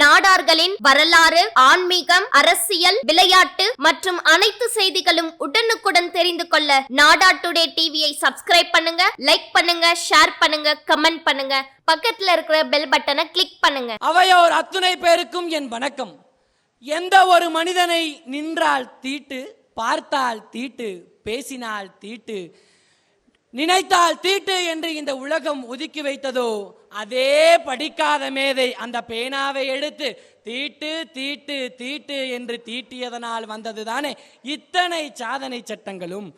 நாடார்களின் வரலாறு ஆன்மீகம் அரசியல் விளையாட்டு மற்றும் அனைத்து செய்திகளும் உடனுக்குடன் தெரிந்து கொள்ள நாடா டுடே டிவியை சப்ஸ்கிரைப் பண்ணுங்க லைக் பண்ணுங்க ஷேர் பண்ணுங்க கமெண்ட் பண்ணுங்க. பக்கத்துல இருக்கிற பெல் பட்டனை கிளிக் பண்ணுங்க. அவையோர் அத்துணை பேருக்கும் என் வணக்கம். எந்த ஒரு மனிதனை நின்றால் தீட்டு பார்த்தால் தீட்டு பேசினால் தீட்டு நினைத்தால் தீட்டு என்று இந்த உலகம் ஒதுக்கி வைத்ததோ அதே படிக்காத மேதை அந்த பேனாவை எடுத்து தீட்டு தீட்டு தீட்டு என்று தீட்டியதனால் வந்ததுதானே இத்தனை சாதனை சட்டங்களும்.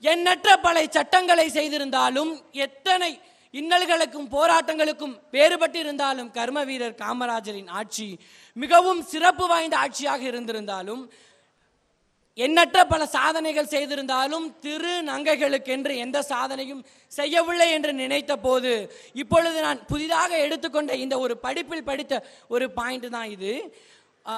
எண்ணற்ற பல சட்டங்களை செய்திருந்தாலும் எத்தனை இன்னல்களுக்கும் போராட்டங்களுக்கும் வேறுபட்டு இருந்தாலும் கர்ம வீரர் காமராஜரின் ஆட்சி மிகவும் சிறப்பு வாய்ந்த ஆட்சியாக இருந்திருந்தாலும் எண்ணற்ற பல சாதனைகள் செய்திருந்தாலும் திரு நங்கைகளுக்கென்று எந்த சாதனையும் செய்யவில்லை என்று நினைத்த போது இப்பொழுது நான் புதிதாக எடுத்துக்கொண்ட இந்த ஒரு படிப்பில் படித்த ஒரு பாயிண்ட் தான் இது. அ,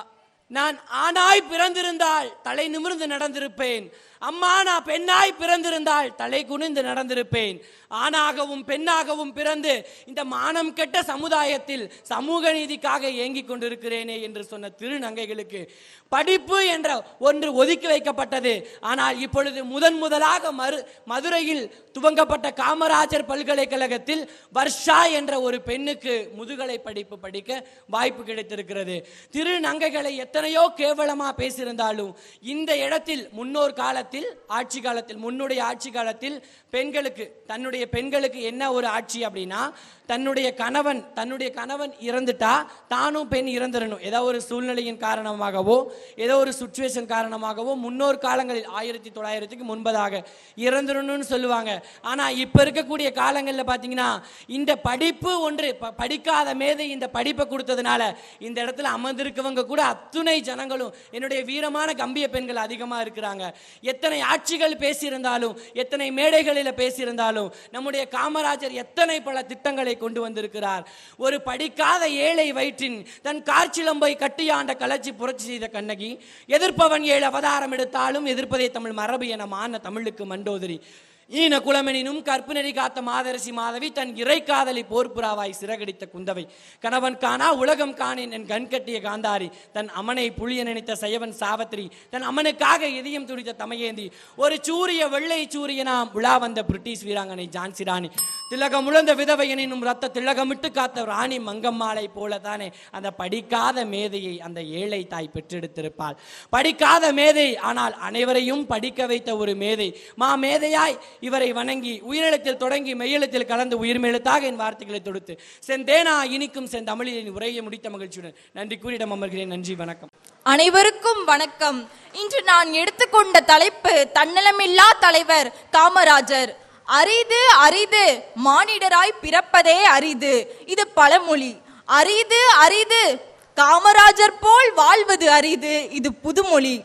நான் ஆணாய் பிறந்திருந்தால் தலை நிமிர்ந்து நடந்திருப்பேன். அம்மா நான் பெண்ணாய் பிறந்திருந்தால் தலை குனிந்து நடந்திருப்பேன். ஆணாகவும் பெண்ணாகவும் பிறந்து இந்த மானம் கெட்ட சமுதாயத்தில் சமூக நீதிக்காக ஏங்கிக் கொண்டிருக்கிறேனே என்று சொன்ன திருநங்கைகளுக்கு படிப்பு என்ற ஒன்று ஒதுக்கி வைக்கப்பட்டது. ஆனால் இப்பொழுது முதன் முதலாக மறு மதுரையில் துவங்கப்பட்ட காமராஜர் பல்கலைக்கழகத்தில் வர்ஷா என்ற ஒரு பெண்ணுக்கு முதுகலை படிப்பு படிக்க வாய்ப்பு கிடைத்திருக்கிறது. திருநங்கைகளை எத்தனையோ கேவலமாக பேசியிருந்தாலும் இந்த இடத்தில் முன்னோர் காலத்தில் ஆட்சி காலத்தில் முன்னுடைய ஆட்சி காலத்தில் பெண்களுக்கு தன்னுடைய பெண்களுக்கு என்ன ஒரு ஆட்சி அப்படின்னா தன்னுடைய கணவன் தன்னுடைய கணவன் இறந்துட்டா தானும் பெண் இறந்துடணும். ஏதோ ஒரு சூழ்நிலையின் காரணமாகவோ ஏதோ ஒரு சுச்சுவேஷன் காரணமாகவோ முன்னோர் காலங்களில் ஆயிரத்தி தொள்ளாயிரத்துக்கு முன்பதாக இறந்துடணும்னு சொல்லுவாங்க. ஆனால் இப்போ இருக்கக்கூடிய காலங்களில் பார்த்தீங்கன்னா இந்த படிப்பு ஒன்று ப- படிக்காத மேதை இந்த படிப்பை கொடுத்ததுனால இந்த இடத்துல அமர்ந்திருக்கவங்க கூட அத்துணை ஜனங்களும் என்னுடைய வீரமான கம்பிய பெண்கள் அதிகமாக இருக்கிறாங்க. எத்தனை ஆட்சிகள் பேசியிருந்தாலும் எத்தனை மேடைகளில் பேசியிருந்தாலும் நம்முடைய காமராஜர் எத்தனை பல திட்டங்களை கொண்டு வந்திருக்கிறார். ஒரு படிக்காத ஏழை வயிற்றின் தன் கார்ச்சிலம்பை கட்டியாண்ட கலர்ச்சி புரட்சி செய்த கண்ணகி எதிர்ப்பவன் ஏழு அவதாரம் எடுத்தாலும் எதிர்ப்பதே தமிழ் மரபு என மான தமிழுக்கு மண்டோதரி. ஈன குலமெனினும் கற்பு காத்த மாதரசி மாதவி தன் இறை காதலி போர்ப்புறாவாய் சிறகடித்த குந்தவை. கணவன் காணா உலகம் காணேன் என் கண்கட்டிய காந்தாரி. தன் அமனை புளிய நினைத்த சயவன் சாவத்திரி. தன் அமனுக்காக இதயம் துடித்த தமையேந்தி. ஒரு சூரிய வெள்ளை சூரியனாம் உலா வந்த பிரிட்டிஷ் வீராங்கனை ஜான்சி ராணி. திலகம் உழந்த விதவை எனினும் ரத்த திலகமிட்டு காத்த ராணி மங்கம்மாளை போல தானே அந்த படிக்காத மேதையை அந்த ஏழை தாய் பெற்றெடுத்திருப்பாள். படிக்காத மேதை ஆனால் அனைவரையும் படிக்க வைத்த ஒரு மேதை. மா மேதையாய் இவரை வணங்கி உயிரெழுத்தில் தொடங்கி மெய்யெழுத்தில் கலந்து உயிர்மெழுத்தாக என் வார்த்தைகளை தொடுத்து செந்தேனா இனிக்கும் செந்தமிழின் உரையை முடித்த மகிழ்ச்சியுடன் நன்றி கூறிடம் அமர்கிறேன். நன்றி வணக்கம். அனைவருக்கும் வணக்கம். இன்று நான் எடுத்துக்கொண்ட தலைப்பு தன்னலமில்லா தலைவர் காமராஜர். அரிது அரிது மானிடராய் பிறப்பதே அரிது. இது பழமொழி. அரிது அரிது காமராஜர் போல் வாழ்வது அரிது. இது புதுமொழி.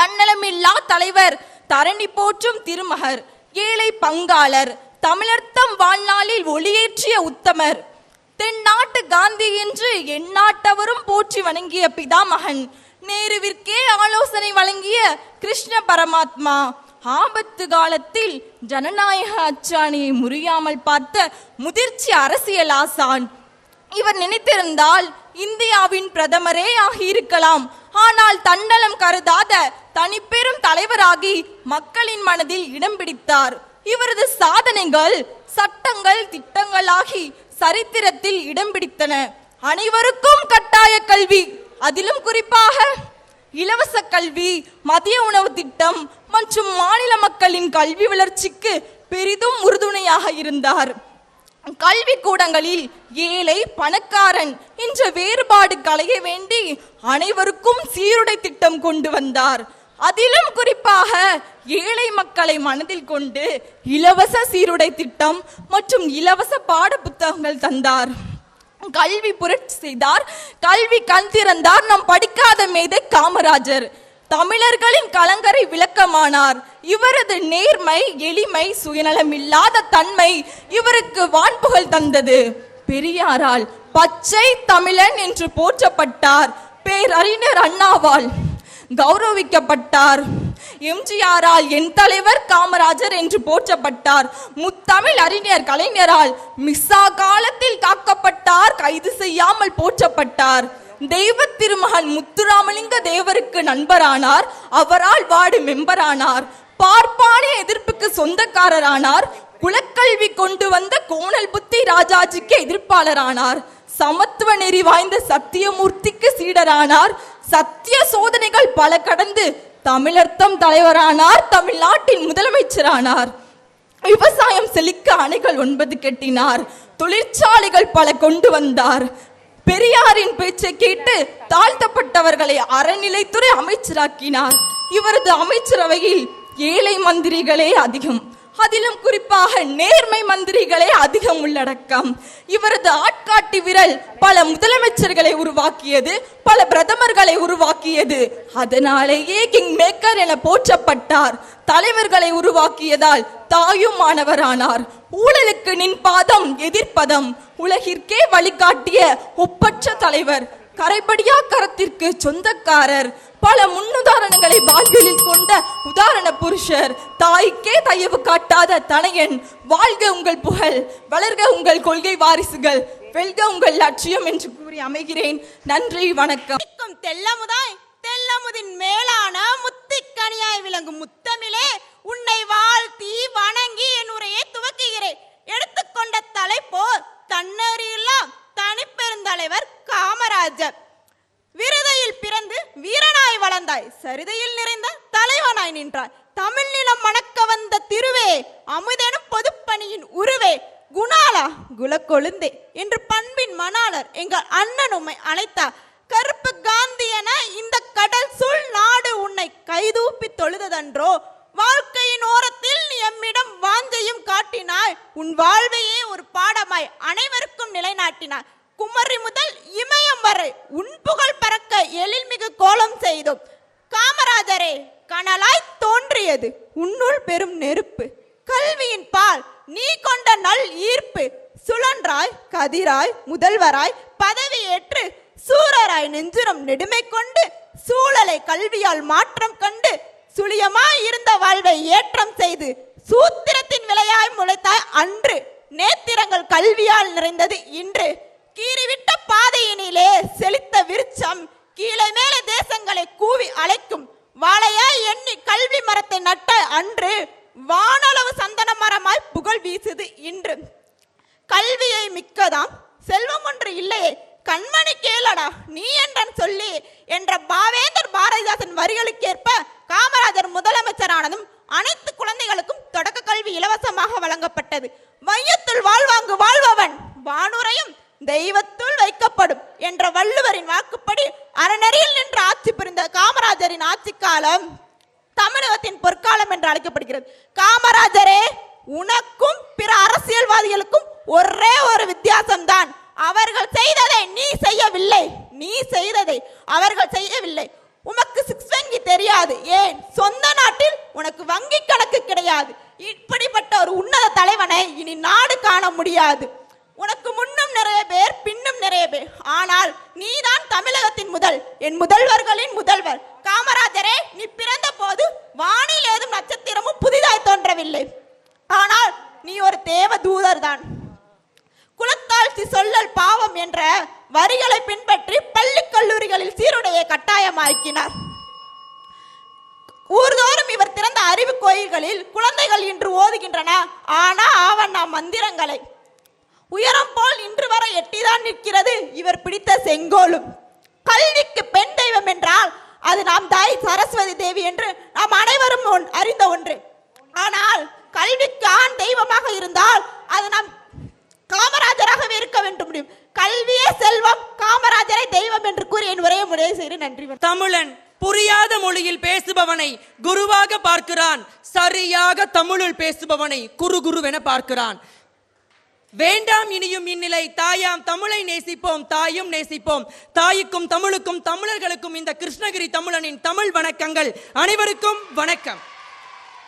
தன்னலமில்லா தலைவர் தரணி போற்றும் திருமகர். ஏழை பங்காளர் தமிழர்த்தம் வாழ்நாளில் ஒளியேற்றிய உத்தமர். தென்னாட்டு காந்தி என்று எந்நாட்டவரும் போற்றி வணங்கிய பிதாமகன். நேருவிற்கே ஆலோசனை வழங்கிய கிருஷ்ண பரமாத்மா. ஆபத்து காலத்தில் ஜனநாயக அச்சாணியை முறியாமல் பார்த்த முதிர்ச்சி அரசியல் ஆசான். இவர் நினைத்திருந்தால் இந்தியாவின் பிரதமரே ஆகியிருக்கலாம். ஆனால் தன்னலம் கருதாத தனிப்பெரும் தலைவராகி மக்களின் மனதில் இடம் பிடித்தார். இவரது சாதனைகள் சட்டங்கள் திட்டங்களாகி சரித்திரத்தில் இடம் பிடித்தன. அனைவருக்கும் கட்டாய கல்வி அதிலும் குறிப்பாக இலவச கல்வி மதிய உணவு திட்டம் மற்றும் மாநில மக்களின் கல்வி வளர்ச்சிக்கு பெரிதும் உறுதுணையாக இருந்தார். கல்வி கூடங்களில் ஏழை பணக்காரன் என்ற வேறுபாடு களைய வேண்டி அனைவருக்கும் சீருடை திட்டம் கொண்டு வந்தார். அதிலும் குறிப்பாக ஏழை மக்களை மனதில் கொண்டு இலவச சீருடை திட்டம் மற்றும் இலவச பாட புத்தகங்கள் தந்தார். கல்வி புரட்சி செய்தார். கல்வி கண் திறந்தார். நாம் படிக்காத மேதை காமராஜர். தமிழர்களின் கலங்கரை விளக்கமானார். இவரது நேர்மை எளிமை சுயநலமில்லாத தன்மை இவருக்கு வான்புகழ் தந்தது. பெரியாரால் பச்சை தமிழன் என்று போற்றப்பட்டார். பேரறிஞர் அண்ணாவால். கௌரவிக்கப்பட்டார். எம்ஜிஆரால் என் தலைவர் காமராஜர் என்று போற்றப்பட்டார். முத்தமிழ் அறிஞர் கலைஞரால் மிஸ்ஸா காலத்தில் காக்கப்பட்டார் கைது செய்யாமல் போற்றப்பட்டார். தெய்வ திருமகன் முத்துராமலிங்க தேவருக்கு நண்பரானார் அவரால் வார்டு மெம்பரானார். பார்ப்பானே எதிர்ப்புக்கு சொந்தக்காரரானார் குலக்கல்வி கொண்டு வந்த கோணல் புத்தி ராஜாஜிக்கு எதிர்ப்பாளரானார். சமத்துவ நெறி வாய்ந்த சத்தியமூர்த்திக்கு சீடரானார் சத்திய சோதனைகள் பல கடந்து தமிழர்த்தம் தலைவரானார் தமிழ்நாட்டின் முதலமைச்சரானார். விவசாயம் செழிக்க அணைகள் ஒன்பது கட்டினார். தொழிற்சாலைகள் பல கொண்டு வந்தார். பெரியாரின் பேச்சை கேட்டு தாழ்த்தப்பட்டவர்களை அறநிலைத்துறை அமைச்சராக்கினார். இவரது அமைச்சரவையில் ஏழை மந்திரிகளே அதிகம். அதிலும் குறிப்பாக நேர்மை மந்திரிகளே அதிகம் உள்ளடக்கம். இவரது ஆட்காட்டி விரல் பல முதலமைச்சர்களை உருவாக்கியது பல பிரதமர்களை உருவாக்கியது. அதனாலேயே கிங் மேக்கர் என போற்றப்பட்டார். தலைவர்களை உருவாக்கியதால் தாயும் மாணவரானார். ஊழலுக்கு நின் பாதம் எதிர்ப்பதம் உலகிற்கே வழிகாட்டிய ஒப்பற்ற தலைவர் கரைபடியா கரத்திற்கு சொந்தக்காரர் பல முன்னுதாரணங்களை வாழ்வியலில் கொண்ட உதாரண புருஷர். தாய்க்கே தயவு காட்டாத தனையன் வாழ்க உங்கள் புகழ் வளர்க உங்கள் கொள்கை வாரிசுகள் வெல்க உங்கள் லட்சியம் என்று கூறி அமைகிறேன். நன்றி வணக்கம். தெல்லமுதாய் தெல்லமுதின் மேலான முத்திக்கனியாய் விளங்கும் முத்தமிழே உன்னை வாழ்த்தி வணங்கி என் உரையை துவக்குகிறேன். எடுத்துக்கொண்ட தலைப்போ தன்னறியில்லா தனிப்பெருந்தலைவர் காமராஜர். விருதையில் பிறந்து வீரனாய் வளர்ந்தாய். சரிதையில் நிறைந்த தலைவனாய் நின்றாய். தமிழ் நிலம் மணக்க வந்த திருவே அமுதெனும் பொதுப்பணியின் உருவே குணாலா குலக்கொழுந்தே என்று பண்பின் மணாளர் எங்கள் அண்ணன் உம்மை அழைத்தார். கருப்பு காந்தி என இந்த கடல் சூழ் நாடு உன்னை கைதூப்பி தொழுததன்றோ வாழ்க்கையின் ஓரத்தில் எம்மிடம் வாஞ்சையும் காட்டினாய். உன் வாழ்வையே ஒரு பாடமாய் அனைவருக்கும் நிலைநாட்டினாய். குமரி முதல் இமயம் வரை உன் புகழ் பறக்க எழில்மிகு கோலம் செய்தோம். காமராஜரே கனலாய் தோன்றியது உன்னுள் பெரும் நெருப்பு. கல்வியின் பால் நீ கொண்ட நல் ஈர்ப்பு. சுழன்றாய் கதிராய் முதல்வராய் பதவி ஏற்று சூரராய் நெஞ்சுரம் நெடுமை கொண்டு சூழலை கல்வியால் மாற்றம் கண்டு சுழியமாய் இருந்த வாழ்வை ஏற்றம் செய்து சூத்திரத்தின் விலையாய் முளைத்தாய். அன்று நேத்திரங்கள் கல்வியால் நிறைந்தது. இன்று கீறிவிட்ட பாதையினிலே செல் வள்ளுவரின் வாக்குப்படி அறநெறியில் நின்று ஆட்சி புரிந்த காமராஜரின் ஆட்சி காலம் தமிழகத்தின் பொற்காலம் என்று அழைக்கப்படுகிறது. காமராஜரே உனக்கும் பிற அரசியல்வாதிகளுக்கும் ஒரே ஒரு வித்தியாசம்தான். அவர்கள் செய்ததை நீ செய்யவில்லை. நீ செய்ததை அவர்கள் செய்யவில்லை. உமக்கு சிக்ஸ் வங்கி தெரியாது. ஏன்? சொந்த நாட்டில் உனக்கு வங்கி கணக்கு கிடையாது. இப்படிப்பட்ட ஒரு உன்னத தலைவனை இனி நாடு காண முடியாது. உனக்கு முன்னும் நிறைய பேர் பின்னும் நிறைய பேர். ஆனால் நீதான் தமிழகத்தின் முதல் என் முதல்வர்களின் முதல்வர். காமராஜரே நீ பிறந்த போது வானில் ஏதும் நட்சத்திரமும் புதிதாய் தோன்றவில்லை. ஆனால் நீ ஒரு தேவ தூதர் தான் குலத்தாழ்ச்சி சொல்லல் பாவம் என்ற வரிகளை பின்பற்றி பள்ளி கல்லூரிகளில் சீருடையை கட்டாயமாக்கினார். ஊர்தோறும் இவர் திறந்த அறிவு கோயில்களில் குழந்தைகள் இன்று ஓதுகின்றன. ஆனா நாம் மந்திரங்களை. உயரம் போல் இன்று வரை எட்டிதான் நிற்கிறது. இவர் பிடித்த செங்கோலும். கல்விக்கு பெண் தெய்வம் என்றால் அது நாம் தாய் சரஸ்வதி தேவி என்று நாம் அனைவரும் ஒன்- அறிந்த ஒன்று. ஆனால் கல்விக்கு ஆண் தெய்வமாக இருந்தால் அது நாம் காமராஜராகவே இருக்க வேண்டும் முடியும். கல்வியே செல்வம் காமராஜரை தெய்வம் என்று கூறி என் உரையை முறையை செய்து நன்றி தமிழன் புரியாத மொழியில் பேசுபவனை குருவாக பார்க்கிறான். சரியாக தமிழில் பேசுபவனை குரு குருவென பார்க்கிறான். வேண்டாம் இனியும் இந்நிலை. தாயாம் தமிழை நேசிப்போம் தாயும் நேசிப்போம். தாய்க்கும் தமிழுக்கும் தமிழர்களுக்கும் இந்த கிருஷ்ணகிரி தமிழனின் தமிழ் வணக்கங்கள் அனைவருக்கும் வணக்கம்.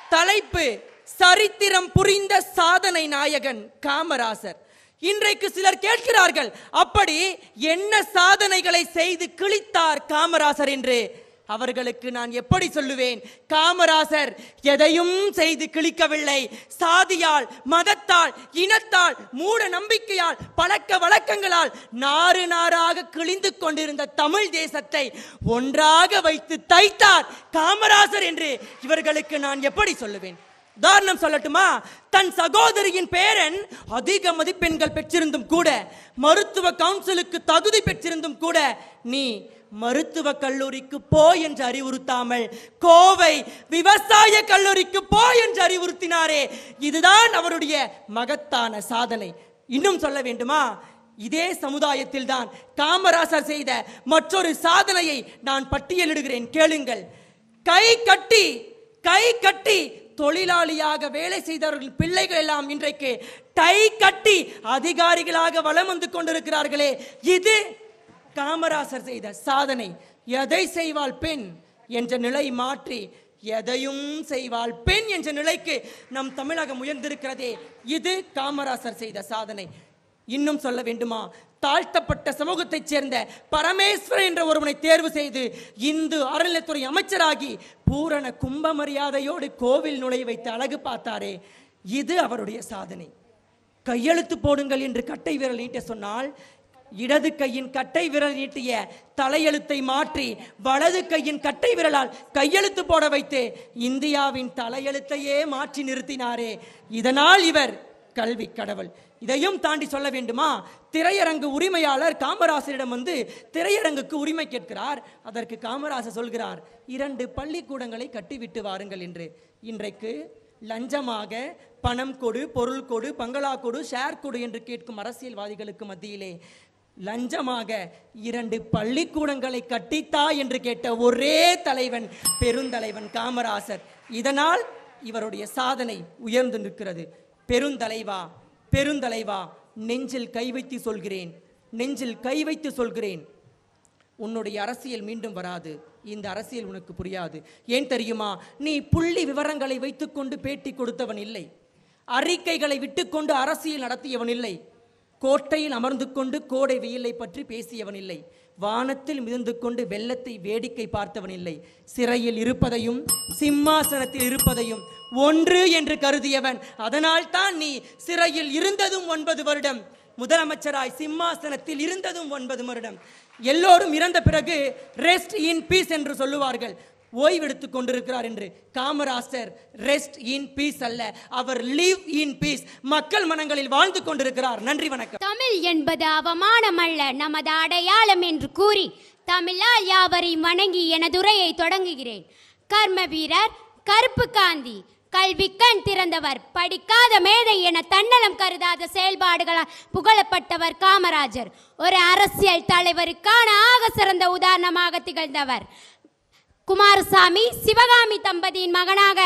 தலைப்பு சரித்திரம் புரிந்த சாதனை நாயகன் காமராசர். இன்றைக்கு சிலர் கேட்கிறார்கள் அப்படி என்ன சாதனைகளை செய்து கிழித்தார் காமராசர் என்று? அவர்களுக்கு நான் எப்படி சொல்லுவேன்? காமராசர் எதையும் செய்து கிழிக்கவில்லை. சாதியால் மதத்தால் இனத்தால் மூட நம்பிக்கையால் பழக்க வழக்கங்களால் நாறு நாராக கிழிந்து கொண்டிருந்த தமிழ் தேசத்தை ஒன்றாக வைத்து தைத்தார் காமராசர் என்று இவர்களுக்கு நான் எப்படி சொல்லுவேன்? உதாரணம் சொல்லட்டுமா? தன் சகோதரியின் பேரன் அதிக மதிப்பெண்கள் பெற்றிருந்தும் கூட மருத்துவ கவுன்சிலுக்கு தகுதி பெற்றிருந்தும் கூட நீ மருத்துவ கல்லூரிக்கு போ என்று அறிவுறுத்தாமல் கோவை விவசாய கல்லூரிக்கு போ என்று அறிவுறுத்தினாரே. இதுதான் அவருடைய மகத்தான சாதனை. இன்னும் சொல்ல வேண்டுமா? இதே சமுதாயத்தில் தான் காமராசர் செய்த மற்றொரு சாதனையை நான் பட்டியலிடுகிறேன். கேளுங்கள். கை கட்டி கை கட்டி தொழிலாளியாக வேலை செய்தவர்கள் பிள்ளைகள் எல்லாம் இன்றைக்கு டை கட்டி அதிகாரிகளாக வலம் வந்து கொண்டிருக்கிறார்களே. இது காமராசர் செய்த சாதனை எதை செய்வாள் பெண் என்ற நிலை மாற்றி எதையும் செய்வாள் பெண் என்ற நிலைக்கு நம் தமிழகம் உயர்ந்திருக்கிறதே. இது காமராசர் செய்த சாதனை. இன்னும் சொல்ல வேண்டுமா? தாழ்த்தப்பட்ட சமூகத்தைச் சேர்ந்த பரமேஸ்வரன் என்ற ஒருவனை தேர்வு செய்து இந்து அறநிலைத்துறை அமைச்சராகி பூரண கும்ப மரியாதையோடு கோவில் நுழைய வைத்து அழகு பார்த்தாரே. இது அவருடைய சாதனை. கையெழுத்து போடுங்கள் என்று கட்டை விரல் நீட்ட சொன்னால் இடது கையின் கட்டை விரல் நீட்டிய தலையெழுத்தை மாற்றி வலது கையின் கட்டை விரலால் கையெழுத்து போட வைத்து இந்தியாவின் தலையெழுத்தையே மாற்றி நிறுத்தினாரே. இதனால் இவர் கல்வி கடவுள். இதையும் தாண்டி சொல்ல வேண்டுமா? திரையரங்கு உரிமையாளர் காமராசரிடம் வந்து திரையரங்குக்கு உரிமை கேட்கிறார். அதற்கு காமராசர் சொல்கிறார் இரண்டு பள்ளிக்கூடங்களை கட்டிவிட்டு வாருங்கள் என்று. இன்றைக்கு லஞ்சமாக பணம் கொடு பொருள் கொடு பங்களா கொடு ஷேர் கொடு என்று கேட்கும் அரசியல்வாதிகளுக்கு மத்தியிலே லஞ்சமாக இரண்டு பள்ளிக்கூடங்களை கட்டித்தா என்று கேட்ட ஒரே தலைவன் பெருந்தலைவன் காமராசர். இதனால் இவருடைய சாதனை உயர்ந்து நிற்கிறது. பெருந்தலைவா பெருந்தலைவா நெஞ்சில் கை வைத்து சொல்கிறேன் நெஞ்சில் கை வைத்து சொல்கிறேன். உன்னுடைய அரசியல் மீண்டும் வராது. இந்த அரசியல் உனக்கு புரியாது. ஏன் தெரியுமா? நீ புள்ளி விவரங்களை வைத்துக்கொண்டு பேட்டி கொடுத்தவன் இல்லை. அறிக்கைகளை விட்டுக்கொண்டு அரசியல் நடத்தியவன் இல்லை. கோட்டையில் அமர்ந்து கொண்டு கோடை வெயிலை பற்றி பேசியவன் இல்லை வானத்தில் மிதந்து கொண்டு வெள்ளத்தை வேடிக்கை பார்த்தவன் இல்லை சிறையில் இருப்பதையும் சிம்மாசனத்தில் இருப்பதையும் ஒன்று என்று கருதியவன். அதனால் தான் நீ சிறையில் இருந்ததும் ஒன்பது வருடம். முதலமைச்சராய் சிம்மாசனத்தில் இருந்ததும் ஒன்பது வருடம். எல்லோரும் இறந்த பிறகு ரெஸ்ட் இன் பீஸ் என்று சொல்லுவார்கள். ஓய்வெடுத்துக் கொண்டிருக்கிறார் என்று காமராசர் ரெஸ்ட் இன் பீஸ் அல்ல அவர் லீவ் இன் பீஸ் மக்கள் மனங்களில் வாழ்ந்து கொண்டிருக்கிறார். நன்றி வணக்கம். தமிழ் என்பது அவமானம் அல்ல நமது அடையாளம் என்று கூறி தமிழால் யாவரையும் வணங்கி எனதுரையை தொடங்குகிறேன். கர்ம வீரர் கருப்பு காந்தி கல்வி கண் திறந்தவர் படிக்காத மேதை என தன்னலம் கருதாத செயல்பாடுகளால் புகழப்பட்டவர் காமராஜர். ஒரு அரசியல் தலைவருக்கான ஆக சிறந்த உதாரணமாக திகழ்ந்தவர். குமாரசாமி சிவகாமி தம்பதியின் மகனாக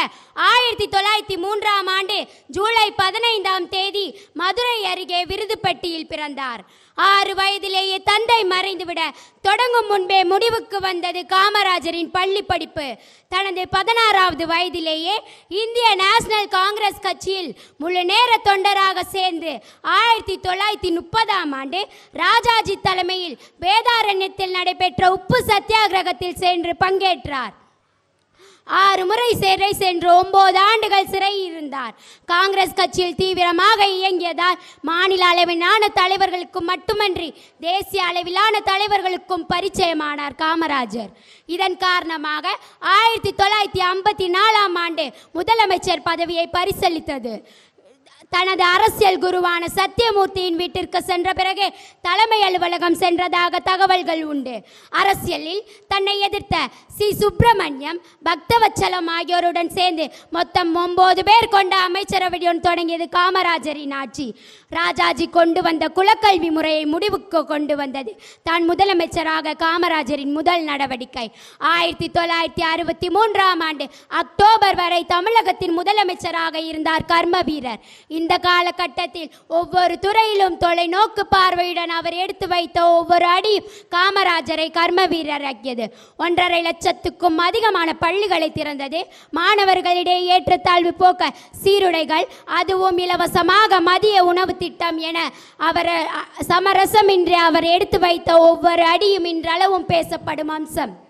ஆயிரத்தி தொள்ளாயிரத்தி மூன்றாம் ஆண்டு ஜூலை பதினைந்தாம் தேதி மதுரை அருகே விருதுப்பட்டியில் பிறந்தார். ஆறு வயதிலேயே தந்தை மறைந்துவிட தொடங்கும் முன்பே முடிவுக்கு வந்தது காமராஜரின் பள்ளி படிப்பு. தனது பதினாறாவது வயதிலேயே இந்திய நேஷனல் காங்கிரஸ் கட்சியில் முழு நேர தொண்டராக சேர்ந்து ஆயிரத்தி தொள்ளாயிரத்தி முப்பதாம் ஆண்டு ராஜாஜி தலைமையில் வேதாரண்யத்தில் நடைபெற்ற உப்பு சத்தியாகிரகத்தில் சென்று பங்கேற்றார். ஆறு முறை சிறை சென்று ஒன்பது ஆண்டுகள் சிறையில் இருந்தார். காங்கிரஸ் கட்சியில் தீவிரமாக இயங்கியதால் மாநில அளவிலான தலைவர்களுக்கும் மட்டுமன்றி தேசிய அளவிலான தலைவர்களுக்கும் பரிச்சயமானார் காமராஜர். இதன் காரணமாக ஆயிரத்தி தொள்ளாயிரத்தி ஐம்பத்தி நாலாம் ஆண்டு முதலமைச்சர் பதவியை பரிசளித்தது. தனது அரசியல் குருவான சத்தியமூர்த்தியின் வீட்டிற்கு சென்ற பிறகு தலைமை அலுவலகம் சென்றதாக தகவல்கள் உண்டு. அரசியலில் தன்னை எதிர்த்த சி. சுப்பிரமணியம் பக்தவச்சலம் ஆகியோருடன் சேர்ந்து மொத்தம் ஒன்பது பேர் கொண்ட அமைச்சரவையுடன் தொடங்கியது காமராஜரின் ஆட்சி. ராஜாஜி கொண்டு வந்த குலக்கல்வி முறையை முடிவுக்கு கொண்டு வந்தது. தான் முதலமைச்சராக காமராஜரின் முதல் நடவடிக்கை. ஆயிரத்தி தொள்ளாயிரத்தி அறுபத்தி மூன்றாம் ஆண்டு அக்டோபர் வரை தமிழகத்தின் முதலமைச்சராக இருந்தார் கர்ம வீரர். இந்த காலகட்டத்தில் ஒவ்வொரு துறையிலும் தொலைநோக்கு பார்வையுடன் அவர் எடுத்து வைத்த ஒவ்வொரு அடியும் காமராஜரை கர்ம வீரராக்கியது ஒன்றரை லட்சத்துக்கும் அதிகமான பள்ளிகளை திறந்தது. மாணவர்களிடையே ஏற்றத்தாழ்வு போக்க சீருடைகள் அதுவும் இலவசமாக மதிய உணவு திட்டம் என அவர் சமரசமின்றி அவர் எடுத்து வைத்த ஒவ்வொரு அடியும் இன்றளவும் பேசப்படும் அம்சம்.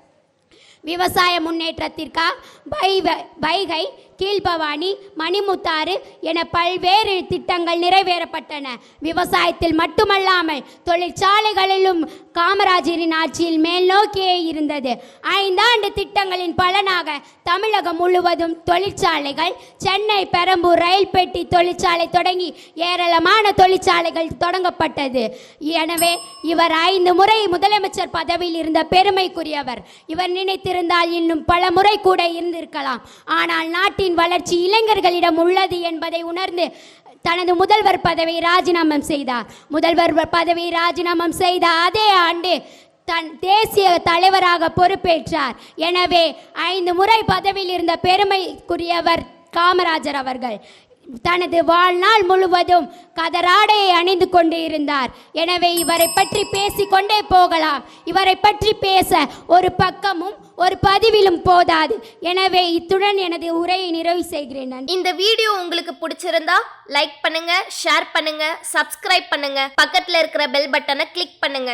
விவசாய முன்னேற்றத்திற்காக பை- வைகை கீழ்பவானி மணிமுத்தாறு என பல்வேறு திட்டங்கள் நிறைவேறப்பட்டன. விவசாயத்தில் மட்டுமல்லாமல் தொழிற்சாலைகளிலும் காமராஜரின் ஆட்சியில் மேல் நோக்கியே இருந்தது. ஐந்தாண்டு திட்டங்களின் பலனாக தமிழகம் முழுவதும் தொழிற்சாலைகள் சென்னை பெரம்பூர் ரயில் பெட்டி தொழிற்சாலை தொடங்கி ஏராளமான தொழிற்சாலைகள் தொடங்கப்பட்டது. எனவே இவர் ஐந்து முறை முதலமைச்சர் பதவியில் இருந்த பெருமைக்குரியவர். இவர் நினைத்திருந்தால் இன்னும் பல முறை கூட இருந்திருக்கலாம். ஆனால் நாட்டின் வளர்ச்சி இளைஞர்களிடம் உள்ளது என்பதை உணர்ந்து தனது முதல்வர் பதவியை ராஜினாமா செய்தார். முதல்வர் பதவியை ராஜினாமா செய்த அதே ஆண்டு தன் தேசிய தலைவராக பொறுப்பேற்றார். எனவே ஐந்து முறை பதவியில் இருந்த பெருமைக்குரியவர் காமராஜர் அவர்கள். தனது வாழ்நாள் முழுவதும் கதராடையை அணிந்து கொண்டு இருந்தார் எனவே இவரை பற்றி பேசிக்கொண்டே போகலாம். இவரை பற்றி பேச ஒரு பக்கமும் ஒரு பதிவிலும் போதாது. எனவே இத்துடன் எனது உரையை நிறைவு செய்கிறேன். நான் இந்த வீடியோ உங்களுக்கு பிடிச்சிருந்தா லைக் பண்ணுங்க ஷேர் பண்ணுங்க சப்ஸ்கிரைப் பண்ணுங்க. பக்கத்துல இருக்கிற பெல் பட்டனை கிளிக் பண்ணுங்க.